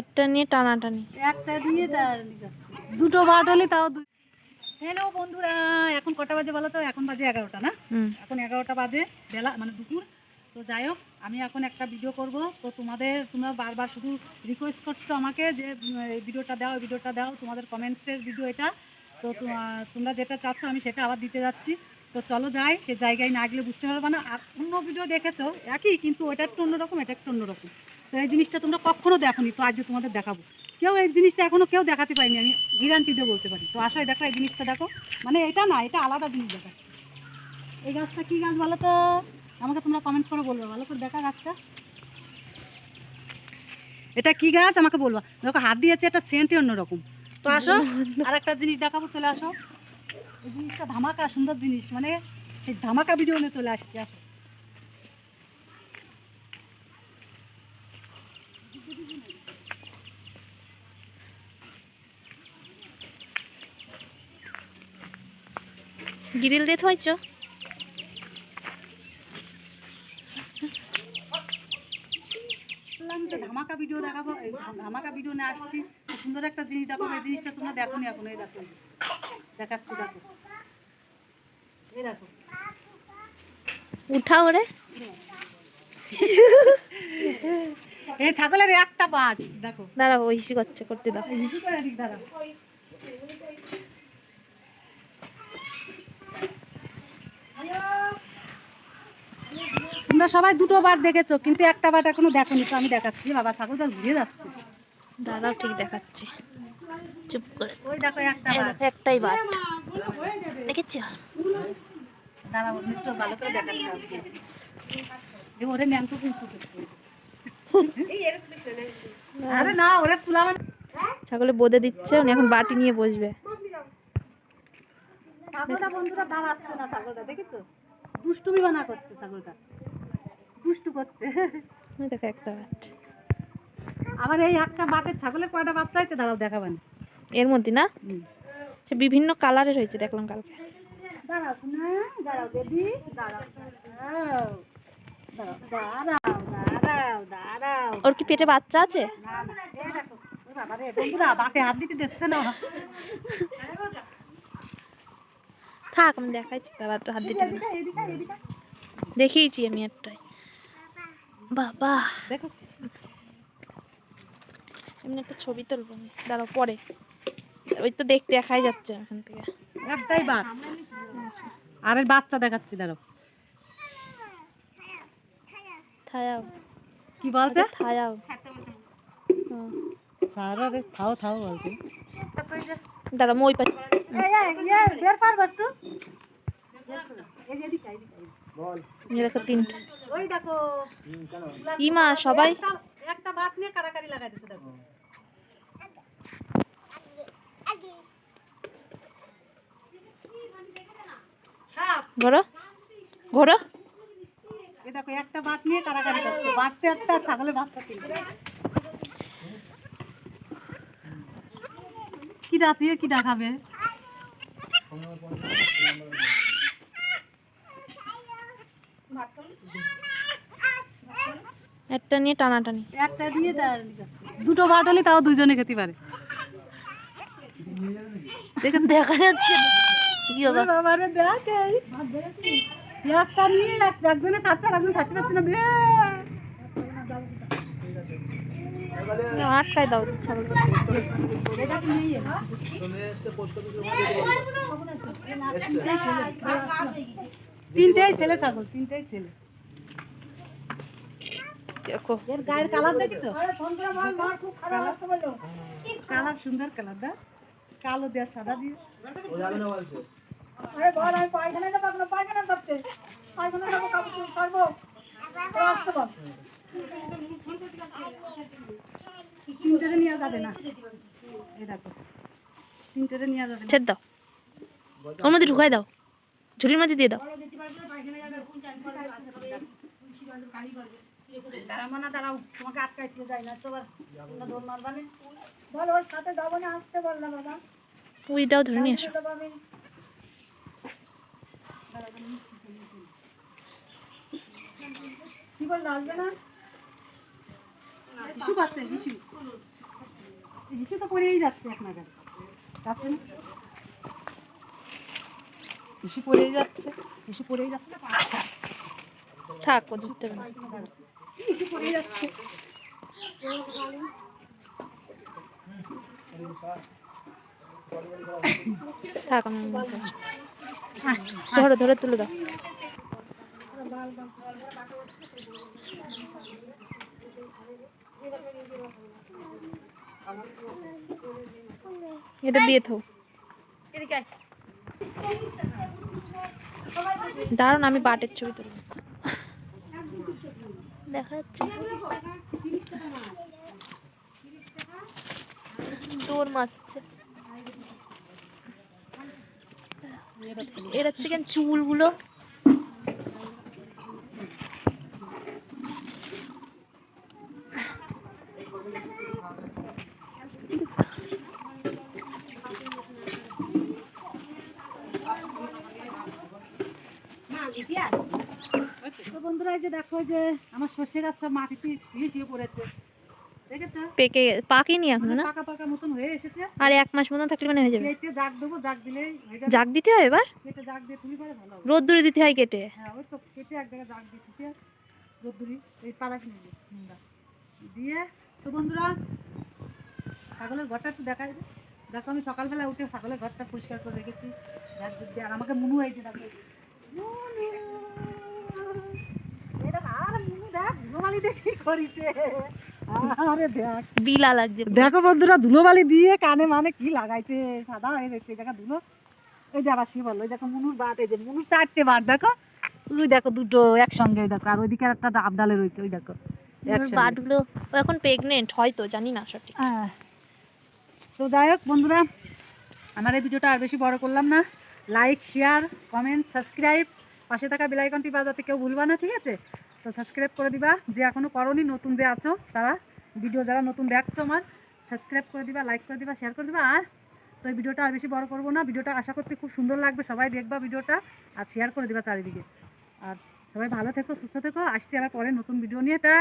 একটা নিয়ে টানাটানি। একটা দিয়ে দুটো বাট হলে তাও হ্যালো বন্ধুরা এখন কটা বাজে বলো তো? এখন বাজে এগারোটা না? এখন এগারোটা বাজে বেলা মানে দুপুর। তো যাই হোক আমি এখন একটা ভিডিও করব। তো তোমাদের তোমরা বারবার শুধু রিকোয়েস্ট করছ আমাকে যে ভিডিওটা দাও ভিডিওটা দাও। তোমাদের কমেন্টসের ভিডিও এটা। তো তোমরা যেটা চাচ্ছ আমি সেটা আবার দিতে যাচ্ছি। তো চলো যাই সে জায়গায় না গেলে বুঝতে পারবে না। আর অন্য ভিডিও দেখেছ একই কিন্তু ওটা একটু অন্যরকম এটা একটু অন্যরকম। তো এই জিনিসটা তোমরা কখনো দেখোনি তো আজকে তোমাদের দেখাবো। কেউ এই জিনিসটা এখনও কেউ দেখাতে পারিনি আমি গ্যারান্টি দিয়ে বলতে পারি। তো আশায় দেখো এই জিনিসটা দেখো। মানে এটা না এটা আলাদা জিনিস দেখা। এই গাছটা কি গাছ বলো তো? আমাকে তোমরা কমেন্ট করে বলবে ভালো করে দেখা গাছটা। এটা কি গাছ? আমাকে বলবা। দেখো হাত দিয়েছে একটা সেন্টই অন্যরকম। তো আসো আর একটা জিনিস দেখাবো চলে আসো। এই জিনিসটা ধামাকা সুন্দর জিনিস। মানে সেই ধামাকা ভিডিও নিয়ে চলে আসছি আসো। গ্রিল দিয়ে থইছ? ধামাকা ভিডিও দেখাবো ধামাকা ভিডিও নিয়ে আসছি। সুন্দর একটা জিনিস দেখাবো এই জিনিসটা তোমরা দেখো নি এখন এই দেখো। দেখাচ্ছি দেখো। এই দেখো। উঠাও রে। এই ছাগলের একটা বাট দেখো। দাঁড়াও ওই হিসি করছে করতে দাও। হিসু করে ঠিক দাঁড়াও। তোমরা সবাই দুটো বার দেখেছ কিন্তু একটা বাট এখনও দেখোনি তো আমি দেখাচ্ছি। বাবা ছাগলটা ঘুরিয়ে যাচ্ছে। দাঁড়াও ঠিক দেখাচ্ছি। চুপ করে। ওই দেখো একটা বার একটাই বাট দেখেছ? একটু ভালো করে দেখাচ্ছি। ওরে ন্যাংটো কিন্তু আরে না ওরে তুলা মানে ছাগলে বোদে দিচ্ছে উনি এখন বাটি নিয়ে বসবে। ছাগলটা বন্ধুরা দাঁড়াচ্ছে না ছাগলটা দেখেছ? দুষ্টুমি বানা করছে ছাগলটা। দুষ্টু করছে। দেখো একটা বাট। আবার এই একটা বাটের ছাগলের কয়টা বাচ্চা হয়েছে দাঁড়াও দেখাবেন এর মধ্যে না? সে বিভিন্ন কালারের হয়েছে দেখলাম কালকে। দাঁড়াও না দাঁড়াও বেবি। দাঁড়াও দাঁড়াও দাঁড়াও দাঁড়াও দাঁড়াও দাঁড়াও। ওর কি পেটে বাচ্চা আছে? থাক আমি দেখাইছি হাত দিতে দেখিয়েছি আমি একটাই। বাবা। এমনি একটা ছবি তুলবো দাঁড়াও পরে। ওই তো দেখতে দেখাই যাচ্ছে এখান থেকে। একটাই বাট আরে বাচ্চা দেখাচ্ছি দাঁড়াও। থায়াও। কি বলছে? থায়াও। সারা রে থাও থাও বলছে। দাঁড়াও মই পাশে বের পারব একটু এই যে এদিকে, এদিকে, এদিকে। এই দেখো তিনটে। ওই দেখো। ই মা সবাই একটা- একটা বাট নিয়ে কারাকারি লাগাই দিচ্ছে দেখো। ঘোরো ঘোরো একটা বাট নিয়ে কারাকারি করছে বাটতে একটা ছাগলের বাচ্চা তিনটে কি রাতিয়ে কি ডাকাবে একটা নিয়ে টানাটানি। একটা দিয়ে দুটো বাট হলে তাও দুজনে খেতে পারে। দেখেন দেখা যাচ্ছে কি বাবা দেখ। এই। একটা নিয়ে এক- একজনে খাচ্ছে আর একজন খাচ্ছে পাচ্ছে না বে আটকাই দাও ছাগল তিনটেই ছেলে ছাগল তিনটেই ছেলে। দেখো। এর গায়ের কালার সুন্দর কালার দা। কালো দেয়া সাদা দিয়ে। তিনটে নেওয়া যাবে না। এই দেখো তিনটে নেওয়া যাবে না। ছেড়ে দাও। ওর মধ্যে ঢুকাই দাও। ঝুড়ির মধ্যে দিয়ে দাও। দাঁড়াবো না দাঁড়াও তোমাকে আটকাইতে যায় না তোমরা দৌড় মারবানে বল ওর সাথে যাব না আসতে বাবা। ওইটাও ধরে নিয়ে আসো। কি বলল আসবে না? হিসু পাচ্ছে হিসু হিসু তো পড়েই যাচ্ছে এক নাগাদ যাচ্ছে না? হিসু পড়েই যাচ্ছে হিসু পড়েই যাচ্ছে। থাক ও ধরতে হবে হিসু পড়েই যাচ্ছে। থাক আমি ধরো ধরে তুলে দাও। এটা দিয়ে থাও দাঁড়ান আমি বাটের ছবি তুলব দেখা যাচ্ছে। দৌড় মারছে এর হচ্ছে কেন চুলগুলো? তো বন্ধুরা এই যে দেখো যে আমার শস্যের গাছ সব মাটিতে শুয়ে শুয়ে পড়েছে। পেকে পাকেনি এখনও না? পাকা পাকা মতন হয়ে এসেছে। আর এক মাস মতন থাকলে মানে হয়ে যাবে। কেটে জাগ দেবো জাগ দিলে হয়ে যাবে। জাগ দিতে হয় এবার? কেটে জাগ দিয়ে তুলি পরে ভালো হবে। রোদ্দুরে দিতে হয় কেটে? হ্যাঁ ওই তো কেটে এক জায়গায় জাগ দিয়ে তুলে রোদ্দুরি এই পাড়া কিনে দিয়ে তো বন্ধুরা ছাগলের ঘরটা একটু দেখাই। দেখো আমি সকালবেলা উঠে ছাগলের ঘরটা পরিষ্কার করে রেখেছি। ঝুট আর আমাকে মুনু যে দেখো। মুনু। আর মুনু দেখ দিয়ে কি করিছে? দেখ বিলা লাগছে দেখো বন্ধুরা ধুলোবালি দিয়ে কানে মানে কি লাগাইছে সাদা হয়ে গেছে এই জায়গা ধুলো। ওই যে আবার শুয়ে বলল ওই দেখো মুনুর বাট এই যে মুনুর চারটে বাট দেখো। ওই দেখো দুটো একসঙ্গে দেখো আর ওইদিকে একটা আবডালে রয়েছে ওই দেখো বাটগুলো ও এখন প্রেগনেন্ট হয়তো জানি না সঠিক। হ্যাঁ। তো যাই হোক বন্ধুরা আমার এই ভিডিওটা আর বেশি বড় করলাম না। লাইক শেয়ার কমেন্ট সাবস্ক্রাইব পাশে থাকা বেলাইকনটি বাজাতে কেউ ভুলবা না ঠিক আছে? তো সাবস্ক্রাইব করে দিবা। যে এখনও করনি, নতুন যে আছো, তারা ভিডিও যারা নতুন দেখছ আমার সাবস্ক্রাইব করে দিবা লাইক করে দিবা শেয়ার করে দিবা। আর তো এই ভিডিওটা আর বেশি বড় করব না। ভিডিওটা আশা করছি খুব সুন্দর লাগবে। সবাই দেখবা ভিডিওটা আর শেয়ার করে দিবা চারিদিকে। আর সবাই ভালো থেকো, সুস্থ থেকো। আসছি আবার পরে নতুন ভিডিও নিয়ে। টা!